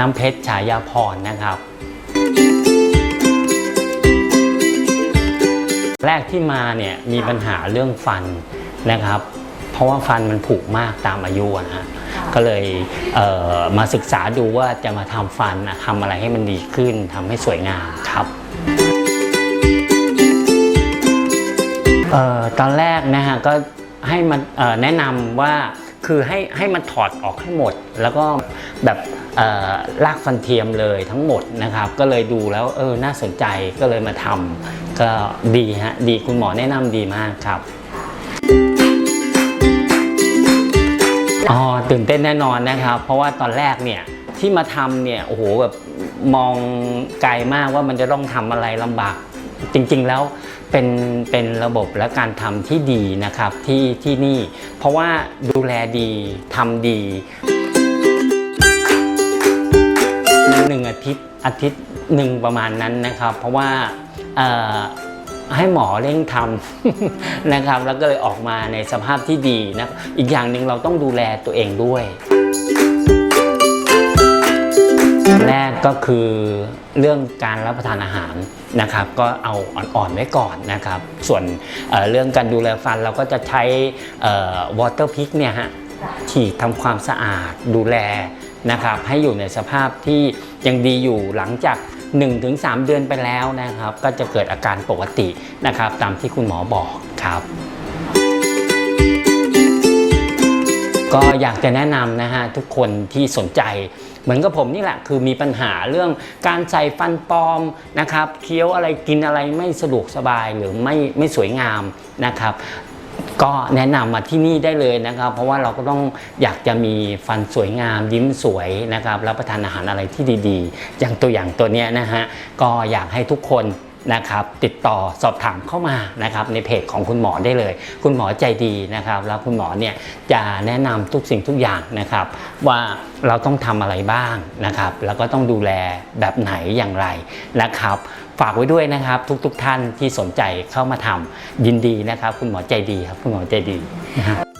น้ำเพชรฉายาพรนะครับ แรกที่มาเนี่ยมีปัญหาเรื่องฟันนะครับ เพราะว่าฟันมันผุมากตามอายุอะนะฮะก็เลยเอ่อมาศึกษาดูว่าจะมาทำฟันอะทำอะไรให้มันดีขึ้นทำให้สวยงามครับเอ่อตอนแรกนะฮะก็ให้มันเอ่อแนะนำว่า คือให้ให้มันถอดออกให้หมด แล้วก็แบบลากฟันเทียมเลยทั้งหมดนะครับ ก็เลยดูแล้วเออน่าสนใจก็เลยมาทำก็ดีฮะดีคุณหมอแนะนำดีมากครับอ๋อตื่นเต้นแน่นอนนะครับ เพราะว่าตอนแรกเนี่ยที่มาทำเนี่ยโอ้โหแบบมองไกลมากว่ามันจะต้องทำอะไรลำบาก จริง ๆ แล้ว เป็นเป็นระบบและการทำที่ดีนะครับที่ที่นี่ เพราะว่าดูแลดีทำดีหนึ่งอาทิตย์อาทิตย์หนึ่งประมาณนั้นนะครับ เพราะว่าให้หมอเร่งทำนะครับ แล้วก็เลยออกมาในสภาพที่ดีนะอีกอย่างหนึ่งเราต้องดูแลตัวเองด้วย แรกก็คือเรื่องการรับประทานอาหารนะครับ ก็เอาอ่อนๆไว้ก่อนนะครับ ส่วนเเรื่องการดูแลฟันเราก็จะใช้วอเตอร์พิกเนี่ยฮะฉีดทำความสะอาดดูแลนะครับ ให้อยู่ในสภาพที่ยังดีอยู่หลังจาก 1-3 เดือนไปแล้วนะครับ ก็จะเกิดอาการปกตินะครับ ตามที่คุณหมอบอกครับ ก็อยากจะแนะนำนะฮะทุกคนที่สนใจ เหมือนกับผมนี่แหละคือมีปัญหาเรื่องการใส่ฟันปลอมนะครับเคี้ยวอะไรกินอะไรไม่สะดวกสบายหรือไม่ไม่สวยงามนะครับก็แนะนำมาที่นี่ได้เลยนะครับ เพราะว่าเราก็ต้องอยากจะมีฟันสวยงามยิ้มสวยนะครับรับประทานอาหารอะไรที่ดีๆ อย่างตัวอย่างตัวเนี้ยนะฮะก็อยากให้ทุกคน นะครับติดต่อสอบถามเข้ามานะครับในเพจของคุณหมอได้เลย คุณหมอใจดีนะครับแล้วคุณหมอเนี่ยจะแนะนำทุกสิ่งทุกอย่างนะครับ ว่าเราต้องทำอะไรบ้างนะครับ แล้วก็ต้องดูแลแบบไหนอย่างไรนะครับ ฝากไว้ด้วยนะครับทุกๆทท่านที่สนใจเข้ามาทำยินดีนะครับ คุณหมอใจดีครับคุณหมอใจดีนะฮะ